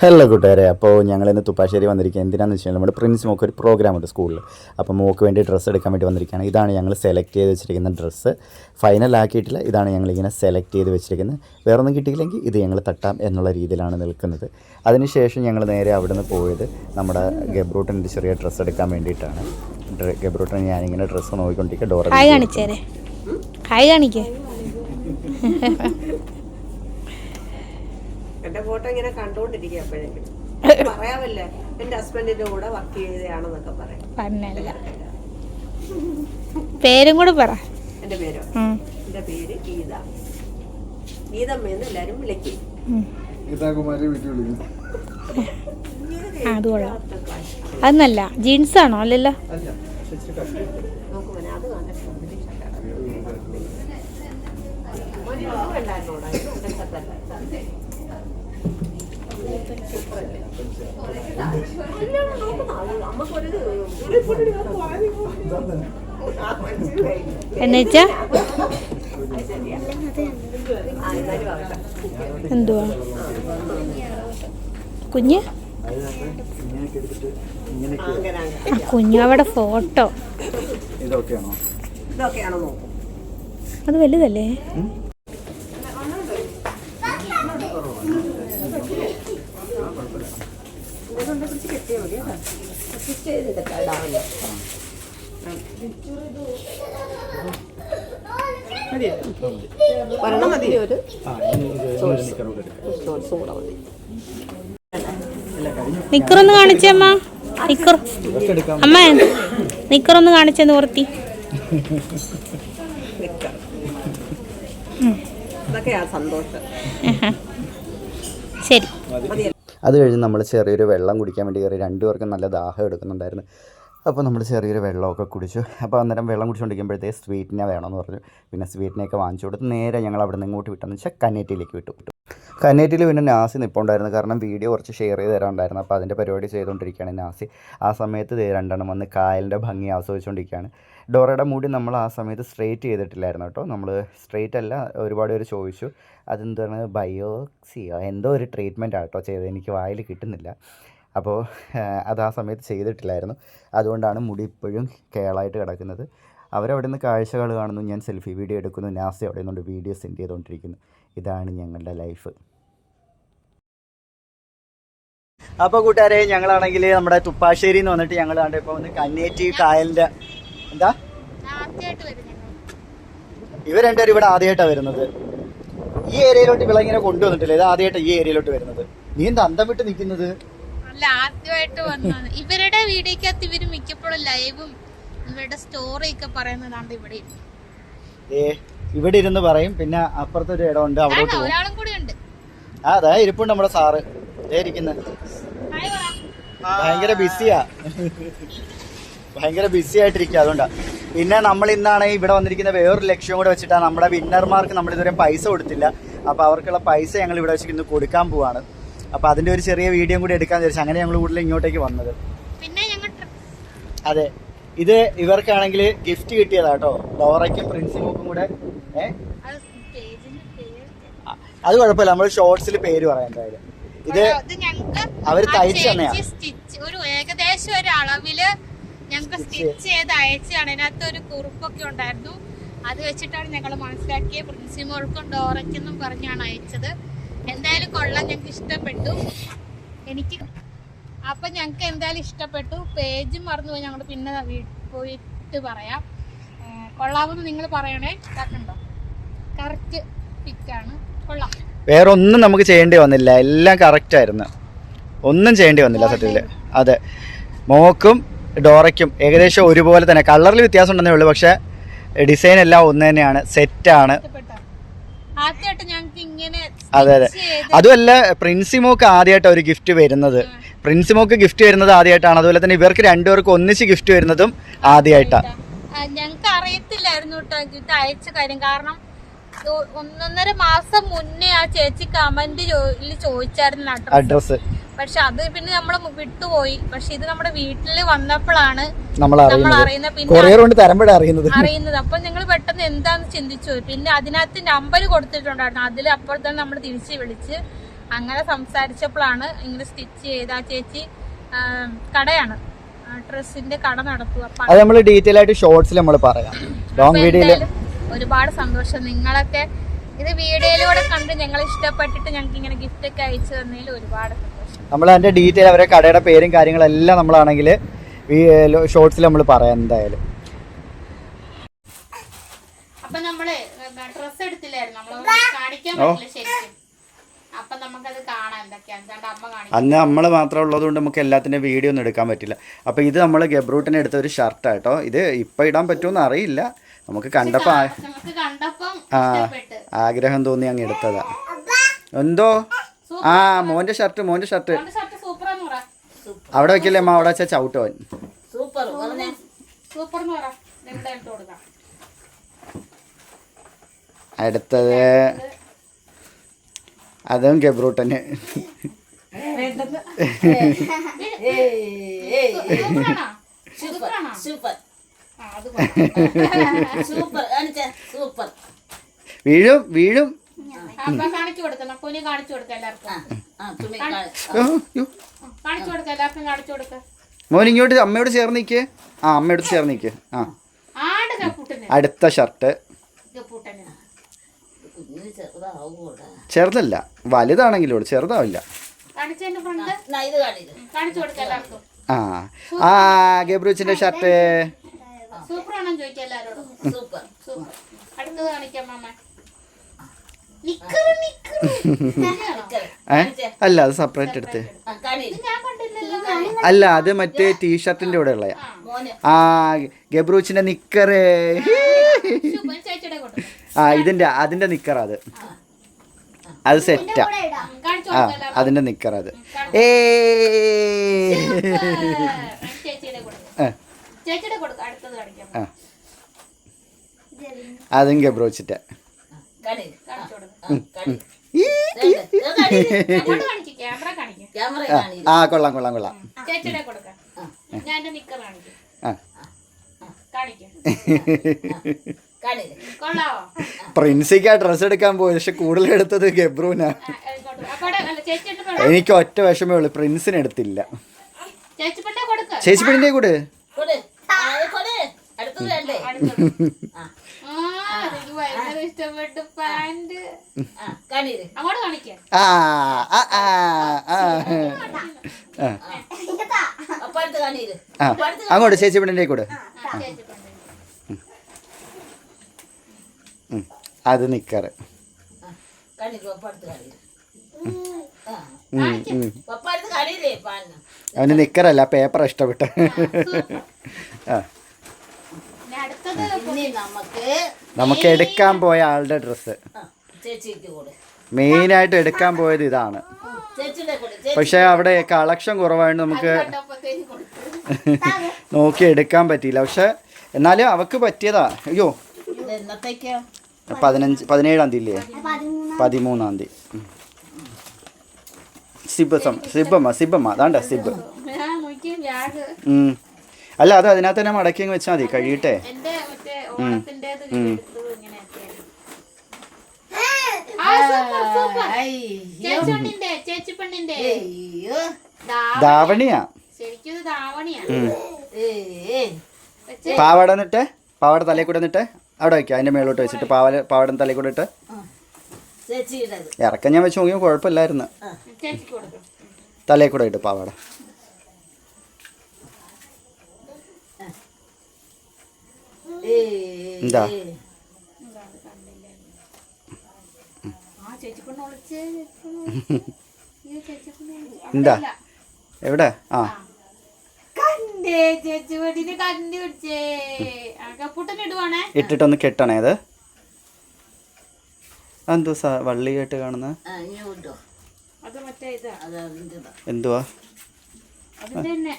Hello കൂട്ടുകാരെ അപ്പോൾ ഞങ്ങൾ ഇന്ന് തുപ്പാശ്ശേരി വന്നിരിക്കുക എന്തിനാന്ന് വെച്ചാൽ നമ്മുടെ പ്രിൻസ് മോക്ക് ഒരു പ്രോഗ്രാം ഉണ്ട് സ്കൂളിൽ അപ്പോൾ മോക്ക് വേണ്ടി ഡ്രസ്സ് എടുക്കാൻ വേണ്ടി വന്നിരിക്കുകയാണ്. ഇതാണ് ഞങ്ങൾ സെലക്ട് ചെയ്ത് വെച്ചിരിക്കുന്ന ഡ്രസ്സ് ഫൈനൽ ആക്കിയിട്ടില്ല ഇതാണ് ഞങ്ങളിങ്ങനെ സെലക്ട് ചെയ്ത് വെച്ചിരിക്കുന്നത്. വേറെ ഒന്നും കിട്ടിയില്ലെങ്കിൽ ഇത് ഞങ്ങൾ തട്ടാം എന്നുള്ള രീതിയിലാണ് നിൽക്കുന്നത്. അതിനുശേഷം ഞങ്ങൾ നേരെ അവിടെ നിന്ന് പോയത് നമ്മുടെ ഗബ്രൂട്ടിന്റെ ചെറിയ ഡ്രസ്സ് എടുക്കാൻ വേണ്ടിയിട്ടാണ്. ഗബ്രൂട്ടൻ ഗബ്രൂട്ടിന് ഞാനിങ്ങനെ ഡ്രസ്സ് നോക്കിക്കൊണ്ടിരിക്കുക ഡോറ ഹായ് കാണിച്ചേരെ. ഹായ് കാണിക്കേ. എന്റെ ഫോട്ടോ ഇങ്ങനെ കണ്ടോണ്ടിരിക്കും എപ്പോഴെങ്കിലും. പറയാമല്ലേ എന്റെ ഹസ്ബൻഡിന്റെ കൂടെ വർക്ക് ചെയ്തതാണെന്നൊക്കെ പറയാം. പറഞ്ഞല്ല പേരും. കൂടെ പറ. എന്റെ പേരോ? എന്റെ പേര് ഗീത. ഗീതമ്മയെന്ന് എല്ലാരും വിളിക്കും. ഉം. ഗീതാകുമാരി വീട്ടിൽ വിളിക്കുന്നു ആ, അത് കൊള്ളാം. അതൊന്നല്ല ജീൻസ് ആണോ അല്ലല്ലോ? നോക്ക് എന്നുവെച്ചാ. എന്തുവാ? കുഞ്ഞ്? കുഞ്ഞു അവിടെ ഫോട്ടോ. അത് വലുതല്ലേ? ഒരെണ്ണം മതി. ഒരു? നിക്കറൊന്ന് കാണിച്ചേ അമ്മ. നിക്കർ അമ്മ നിക്കറൊന്ന് കാണിച്ചെന്ന് ഓർത്തി. ശരി. അത് കഴിഞ്ഞ് നമ്മൾ ചെറിയൊരു വെള്ളം കുടിക്കാൻ വേണ്ടി കയറി രണ്ടുപേർക്കും നല്ല ദാഹം എടുക്കുന്നുണ്ടായിരുന്നു. അപ്പോൾ നമ്മൾ ചെറിയൊരു വെള്ളമൊക്കെ കുടിച്ചു. അപ്പോൾ അന്നേരം വെള്ളം കുടിച്ചുകൊണ്ടിരിക്കുമ്പോഴത്തേക്ക് സ്വീറ്റിനെ വേണമെന്ന് പറഞ്ഞു. പിന്നെ സ്വീറ്റിനെയൊക്കെ വാങ്ങിച്ചു കൊടുത്ത് നേരെ ഞങ്ങൾ അവിടെ നിന്ന് ഇങ്ങോട്ട് വിട്ടെന്ന് വെച്ചാൽ കന്നേറ്റിയിലേക്ക് വിട്ടു. കന്നേറ്റിയിൽ പിന്നെ നാസി നിൽപ്പുണ്ടായിരുന്നു കാരണം വീഡിയോ കുറച്ച് ഷെയർ ചെയ്ത് തരാനുണ്ടായിരുന്നു. അപ്പോൾ അതിന്റെ പരിപാടി ചെയ്തുകൊണ്ടിരിക്കുകയാണ് നാസി. ആ സമയത്ത് രണ്ടെണ്ണം വന്ന് കായലിന്റെ ഭംഗി ആസ്വദിച്ചുകൊണ്ടിരിക്കുകയാണ്. ഡോറയുടെ മുടി നമ്മൾ ആ സമയത്ത് സ്ട്രെയിറ്റ് ചെയ്തിട്ടില്ലായിരുന്നു കേട്ടോ. നമ്മൾ സ്ട്രെയിറ്റ് അല്ല ഒരുപാട് പേര് ചോദിച്ചു. അതെന്താണ്? ബയോക്സിയോ? എന്തോ ഒരു ട്രീറ്റ്മെന്റ് ആട്ടോ ചെയ്തത്. എനിക്ക് വായിൽ കിട്ടുന്നില്ല. അപ്പോൾ അത് ആ സമയത്ത് ചെയ്തിട്ടില്ലായിരുന്നു. അതുകൊണ്ടാണ് മുടി ഇപ്പോഴും കേളായിട്ട് കിടക്കുന്നത്. അവരവിടെ നിന്ന് കാഴ്ചകൾ കാണുന്നു. ഞാൻ സെൽഫി വീഡിയോ എടുക്കുന്നു. നാസി അവിടെ നിന്നുകൊണ്ട് വീഡിയോ സെൻഡ് ചെയ്തുകൊണ്ടിരിക്കുന്നു. ഇതാണ് ഞങ്ങളുടെ ലൈഫ്. അപ്പോൾ കൂട്ടുകാരെ ഞങ്ങളാണെങ്കിൽ നമ്മുടെ തുപ്പാശ്ശേരി എന്ന് വന്നിട്ട് ഞങ്ങൾ കണ്ട് ഇപ്പോൾ വന്ന് കന്നേറ്റി കായലിന്റെ എന്താ? ഇവർ രണ്ടുപേരും ഇവിടെ ആദ്യമായിട്ടാണ് വരുന്നത്. ഈ ഏരിയയിലോട്ട് ഇവിടെ ഇങ്ങനെ കൊണ്ടുവന്നിട്ടില്ല. ഇത് ആദ്യമായിട്ട് ഈ ഏരിയയിലോട്ട് വരുന്നത്. നീ എന്താ അന്തം വിട്ട് നിൽക്കുന്നത്? അല്ല ആദ്യമായിട്ട് വന്നു ഇവരുടെ വീഡിയോക്കകത്ത് ഇവർ മിക്കപ്പോഴും ലൈവും ഇവരുടെ സ്റ്റോറി ഒക്കെ പറയുന്നതാണ് ഇവിടെ ഇരുന്ന്. ഏ ഇവിടെ ഇരുന്ന് പറയും പിന്നെ അപ്പുറത്തെ ഒരു ഇടം ഉണ്ട് പോകും. ഒരാളും കൂടി ഉണ്ട്. ആ അതാ ഇരിപ്പുണ്ട് നമ്മുടെ സാറ്. ഇരിക്കുന്നത്. ഭയങ്കര ബിസിയാ. ഭയങ്കര ബിസി ആയിട്ടിരിക്കുക അതുകൊണ്ടാ. പിന്നെ നമ്മൾ ഇന്നാണ് ഇവിടെ വന്നിരിക്കുന്ന വേറൊരു ലക്ഷ്യം കൂടെ വെച്ചിട്ടാണ് നമ്മുടെ വിന്നർമാർക്ക് നമ്മൾ ഇതുവരെ പൈസ കൊടുത്തില്ല. അപ്പോൾ അവർക്കുള്ള പൈസ ഞങ്ങൾ ഇവിടെ വെച്ചിട്ട് ഇന്ന് കൊടുക്കാൻ പോവാണ്. അപ്പോൾ അതിന്റെ ഒരു ചെറിയ വീഡിയോ കൂടി എടുക്കാൻ വിചാരിച്ചു അങ്ങനെ ഞങ്ങൾ കൂടുതൽ ഇങ്ങോട്ടേക്ക് വന്നത്. പിന്നെ ഞങ്ങൾ അതെ. ഇത് ഇവർക്കാണെങ്കിൽ ഗിഫ്റ്റ് കിട്ടിയതാ കേട്ടോ. ഡോറയ്ക്കും പ്രിൻസിമോക്കും കൂടെ. അത് കുഴപ്പമില്ല. നമ്മൾ ഷോർട്സിൽ പേര് പറയാം എന്തായാലും. ഇത് അവർ തയ്ച്ച് തന്നെയാ. ഒരു ഏകദേശം ഒരു അളവിൽ ഞങ്ങൾക്ക് സ്റ്റിച്ച് ചെയ്ത് അയച്ചാണ് അതിനകത്ത് ഒരു കുറിപ്പൊക്കെ ഉണ്ടായിരുന്നു. അത് വെച്ചിട്ടാണ് ഞങ്ങൾ മനസ്സിലാക്കിയത് പ്രിൻസിമോൾക്കും ഡോറയ്ക്കെന്നും പറഞ്ഞാണ് അയച്ചത്. എന്തായാലും കൊള്ളാൻ ഞങ്ങൾക്ക് ഇഷ്ടപ്പെട്ടു. എനിക്ക് അപ്പൊ ഞങ്ങൾക്ക് എന്തായാലും ഇഷ്ടപ്പെട്ടു. പേജ് മറന്നുപോയി. ഞങ്ങൾ പിന്നെ പോയിട്ട് പറയാം. കൊള്ളാമെന്ന് നിങ്ങൾ പറയണേ കേട്ടോ കറക്റ്റ് ഫിറ്റാണ് കൊള്ളാം. വേറെ ഒന്നും നമുക്ക് ചെയ്യേണ്ടി വന്നില്ല. എല്ലാം കറക്റ്റ് ആയിരുന്നു. ഒന്നും ചെയ്യേണ്ടി വന്നില്ല സത്യത്തിൽ അതെ. മോക്കും ഡോറയ്ക്കും ഏകദേശം ഒരുപോലെ തന്നെ. കളറിൽ വ്യത്യാസം ഉണ്ടെന്നേ ഉള്ളൂ. പക്ഷെ ഡിസൈൻ എല്ലാം ഒന്ന് തന്നെയാണ്. സെറ്റാണ് അതെ അതെ. അതുമല്ല പ്രിൻസി പ്രിൻസിമോക്ക് ആദ്യമായിട്ട് ഒരു ഗിഫ്റ്റ് വരുന്നത്. പ്രിൻസിമോക്ക് ഗിഫ്റ്റ് വരുന്നത് ആദ്യമായിട്ടാണ്. അതുപോലെ തന്നെ ഇവർക്ക് രണ്ടുപേർക്കും ഒന്നിച്ച് ഗിഫ്റ്റ് വരുന്നതും ആദ്യമായിട്ടാണ് ഞങ്ങൾക്ക് അറിയത്തില്ലായിരുന്നു കേട്ടോ ഇത് അയച്ച കാര്യം. കാരണം ഒന്നൊന്നര മാസം മുന്നേ ആ ചേച്ചി കമന്റ് ചോദിച്ചായിരുന്നു അഡ്രസ് പക്ഷെ അത് പിന്നെ നമ്മൾ വിട്ടുപോയി. പക്ഷെ ഇത് നമ്മുടെ വീട്ടിൽ വന്നപ്പോഴാണ് നമ്മൾ അറിയുന്നത്. പിന്നെ അറിയുന്നത്. അപ്പൊ ഞങ്ങൾ പെട്ടെന്ന് എന്താന്ന് ചിന്തിച്ചു പിന്നെ അതിനകത്ത് നമ്പർ കൊടുത്തിട്ടുണ്ടായിരുന്നു. അതിൽ അപ്പുറത്താണ് നമ്മൾ തിരിച്ചു വിളിച്ച് അങ്ങനെ സംസാരിച്ചപ്പോഴാണ് ഇങ്ങനെ സ്റ്റിച്ച് ചെയ്ത ആ ചേച്ചി കടയാണ്. ഡ്രസ്സിന്റെ കട നടത്തുക. അത് നമ്മൾ ഡീറ്റെയിൽ ആയിട്ട് ഷോർട്സിൽ നമ്മൾ പറയാം. ലോങ് വീഡിയോയിൽ ഒരുപാട് സന്തോഷം. നിങ്ങളൊക്കെ ഇത് വീഡിയോയിലൂടെ കണ്ട് ഞങ്ങൾ ഇഷ്ടപ്പെട്ടിട്ട് ഞങ്ങൾക്ക് ഇങ്ങനെ ഗിഫ്റ്റ് ഒക്കെ അയച്ചു തന്നതിൽ ഒരുപാട് സന്തോഷം. നമ്മൾ അതിന്റെ ഡീറ്റെയിൽ അവരെ കടയുടെ പേരും കാര്യങ്ങളെല്ലാം നമ്മളാണെങ്കിൽ ഷോർട്സിൽ നമ്മൾ പറയാം എന്തായാലും. അപ്പൊ നമ്മൾ ഡ്രസ് എടുത്തില്ലായിരുന്നു. നമ്മൾ കാണിക്കാൻ പറ്റില്ല ശരിക്കും. അന്ന് നമ്മൾ മാത്രമേ ഉള്ളതുകൊണ്ട് നമുക്ക് എല്ലാത്തിന്റെ വീഡിയോ ഒന്നും എടുക്കാൻ പറ്റില്ല. അപ്പോൾ ഇത് നമ്മൾ ഗബ്രൂട്ടിന് എടുത്ത ഒരു ഷർട്ടാട്ടോ ഇത് ഇപ്പം ഇടാൻ പറ്റുമെന്ന് അറിയില്ല. നമുക്ക് കണ്ടപ്പോൾ ആ- ആഗ്രഹം തോന്നി അങ്ങ് എടുത്തതാ. എന്തോ? ആ മോന്റെ ഷർട്ട് മോന്റെ ഷർട്ട് അവിടെ വെക്കില്ലേ അമ്മ? അവിടെ വെച്ചാൽ ചവിട്ടോൻ സൂപ്പർ. കാണിച്ച സൂപ്പർ വീഴും വീഴും. കാണിച്ചു കൊടുക്കണം. കുഞ്ഞ് കാണിച്ചു കൊടുക്ക എല്ലാവർക്കും. കാണിച്ചു കൊടുക്ക എല്ലാവർക്കും കാണിച്ചു കൊടുക്ക. മോൻ ഇങ്ങോട്ട് അമ്മയോട് ചേർന്ന് നിൽക്കേ ആ അമ്മയോട് ചേർന്ന് നിൽക്കേ ആ. അടുത്ത ഷർട്ട്. ചെറുതല്ല വലുതാണെങ്കിലും ചെറുതാവില്ല ആ ആ ഗബ്രൂച്ചിന്റെ ഷർട്ട് സൂപ്പറാണോ ചോദിക്കാം സൂപ്പർ സൂപ്പർ അടുത്തത് കാണിക്കാം മാമ നിക്കറ് നിക്കറ് ഏ അല്ല അത് സെപ്പറേറ്റ് എടുത്ത് അല്ല അത് മറ്റേ ടീഷർട്ടിന്റെ കൂടെ ഉള്ള മോനെ ആ ഗബ്രൂച്ചിന്റെ നിക്കറ് ആ ഇതിന്റെ അതിന്റെ നിക്കർ അത്. അത് സെറ്റാ ആ. അതിന്റെ നിക്കർ അത്. ഏ. അതും ക്യാമറ ആ, കൊള്ളാം കൊള്ളാം കൊള്ളാം. ആ. പ്രിൻസിക്ക് ആ ഡ്രസ്സ് എടുക്കാൻ പോയി പക്ഷെ കൂടുതൽ എടുത്തത് ഗബ്രൂനാ. എനിക്ക് ഒറ്റ വിഷമേ ഉള്ളു പ്രിൻസിന് എടുത്തില്ല. ചേച്ചി കൂടെ? അങ്ങോട്ട് ചേച്ചി പെണ്ണിന്റെ കൊട്. കാണില്ലേ നിക്കറ്. അവന് നിക്കറല്ല പേപ്പർ ഇഷ്ടപ്പെട്ട. നമുക്ക് നമുക്ക് എടുക്കാൻ പോയ ആളുടെ ഡ്രസ് ആ, ചേച്ചിക്ക് കൂടെ. മെയിനായിട്ട് എടുക്കാൻ പോയത് ഇതാണ്. പക്ഷെ കൂടെ പക്ഷേ അവിടെ കളക്ഷൻ കുറവായതുകൊണ്ട് നമുക്ക് നോക്കി എടുക്കാൻ പറ്റിയില്ല. പക്ഷെ എന്നാലും അവക്ക് പറ്റിയതാ. അയ്യോ. പതിനഞ്ച് പതിനേഴാം തീയതി ഇല്ലേ? പതിമൂന്നാം തീയതി. സിബ് സം സിബമ്മ സിബമ്മ അതാണ്ട സിബ് അല്ല അത് അതിനകത്ത് തന്നെ മടക്കി അങ്ങ് വെച്ചാൽ മതി കഴിയട്ടെ. ദാവണിയാ ധാവണിയാ. പാവാട നിട്ട്? പാവാട തലയിൽ കൂടെ നിട്ട്? അവിടെ വയ്ക്കുക അതിന്റെ മേളോട്ട് വെച്ചിട്ട് പാവല പാവടം തലയിൽ കൂടെ ഇട്ട്. ഇറക്കം ഞാൻ വെച്ച് നോക്കിയാൽ കുഴപ്പമില്ലായിരുന്നു. തലയിൽ കൂടെ ഇട്ട് പാവാട. എന്താ. എന്താ? എവിടെ? ആ. കണ്ടേ ചേച്ചി കണ്ടു പിടിച്ചേ. ഇട്ടിട്ടൊന്ന് കെട്ടണേ അത്. എന്തോ സാ വള്ളിയായിട്ട് കാണുന്ന. ആ ഇങ്ങോട്ടോ അത് മറ്റേ ഇതാ. അത് അതിന്റെതാ. എന്തുവാ? അതെന്താ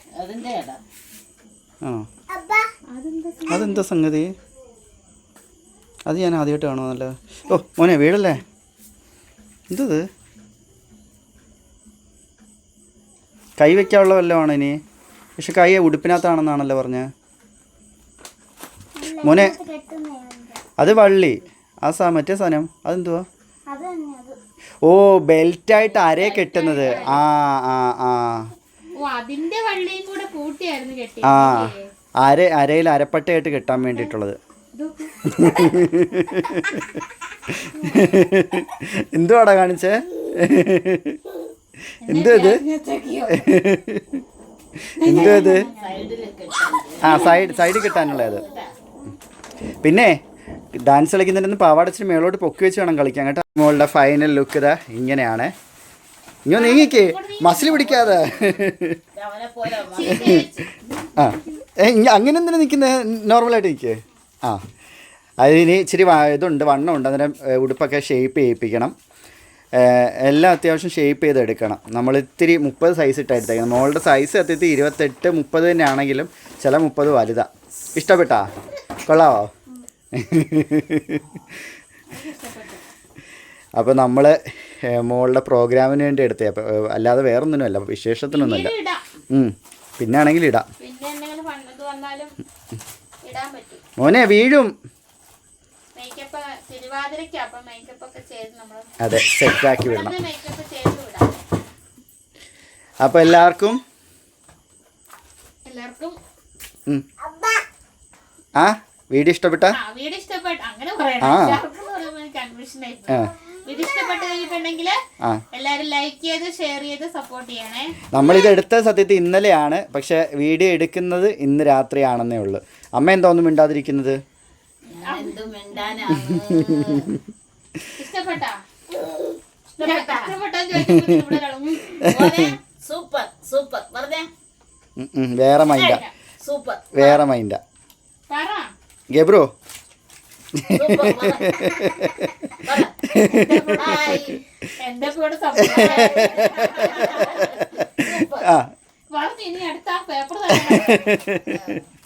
അതെന്താ സംഗതി? അത് ഞാൻ ആദ്യമായിട്ട് കാണുമല്ലോ ഓ മോനെ വീടല്ലേ? എന്തത്? കൈ വെക്കാനുള്ള വല്ലതുമാണ് ഇനി? പക്ഷെ കൈ ഉടുപ്പിനകത്താണെന്നാണല്ലോ പറഞ്ഞ. മോനെ അത് വള്ളി. ആ സാ മറ്റേ സാധനം. അതെന്തുവാ? ഓ ബെൽറ്റായിട്ട് അരയെ കെട്ടുന്നത്? ആ ആ ആ. ആ അര അരയിൽ അരപ്പട്ടയായിട്ട് കെട്ടാൻ വേണ്ടിയിട്ടുള്ളത്. എന്തുവാടാ കാണിച്ചേ? എന്തോ ഇത്? എന്തോ ഇത്? ആ സൈഡ് സൈഡിൽ കിട്ടാനുള്ളത്. പിന്നെ ഡാൻസ് കളിക്കുന്നതിന് പാവാടച്ചിന് മേളോട്ട് പൊക്കി വെച്ച് വേണം കളിക്കാൻ കേട്ടോ. മോളുടെ ഫൈനൽ ലുക്ക് ഇതാ ഇങ്ങനെയാണ്. ഇങ്ങനെ നീങ്ങിക്ക് മസിൽ പിടിക്കാതെ. ആ അങ്ങനെ എന്തിനാ നിൽക്കുന്നത് നോർമലായിട്ട് നിൽക്കേ. ആ അതിന് ഇച്ചിരി ഇതുണ്ട് വണ്ണം ഉണ്ട്. അതിന്റെ ഉടുപ്പൊക്കെ ഷേപ്പ് ചെയ്യിപ്പിക്കണം. എല്ലാം അത്യാവശ്യം ഷേപ്പ് ചെയ്ത് എടുക്കണം. നമ്മൾ ഇത്തിരി മുപ്പത് സൈസ് ഇട്ടായിരുന്നു മോളുടെ സൈസ് അത്യത്തി ഇരുപത്തെട്ട് മുപ്പത് തന്നെ ആണെങ്കിലും ചില മുപ്പത് വലുതാണ് ഇഷ്ടപ്പെട്ടാ? കൊള്ളാവോ? അപ്പോൾ നമ്മൾ മോളുടെ പ്രോഗ്രാമിന് വേണ്ടി എടുത്തേ. അപ്പോൾ അല്ലാതെ വേറൊന്നിനുമല്ല. വിശേഷത്തിനൊന്നുമല്ല. പിന്നെ ആണെങ്കിൽ ഇടാം മോനെ വീഴും. അപ്പൊ അതെ സെറ്റാക്കി വിടണം. അപ്പോൾ എല്ലാവർക്കും. ആ? വീഡിയോ ഇഷ്ടപ്പെട്ട? ആ വീഡിയോ ഇഷ്ടപ്പെട്ട അങ്ങനെ നമ്മളിത് എടുത്ത സത്യത്തിൽ ഇന്നലെയാണ് പക്ഷെ വീഡിയോ എടുക്കുന്നത് ഇന്ന് രാത്രിയാണെന്നേ ഉള്ളു. അമ്മ എന്താ ഒന്നും മിണ്ടാതിരിക്കുന്നത്. സൂപ്പർ സൂപ്പർ പറഞ്ഞേ ഉം, ഉം, വേറെ മൈൻഡാ. സൂപ്പർ വേറെ മൈൻഡാ. പറ. ഗബ്രോ ആ. ഇനി അടുത്ത പേപ്പർ തന്നെ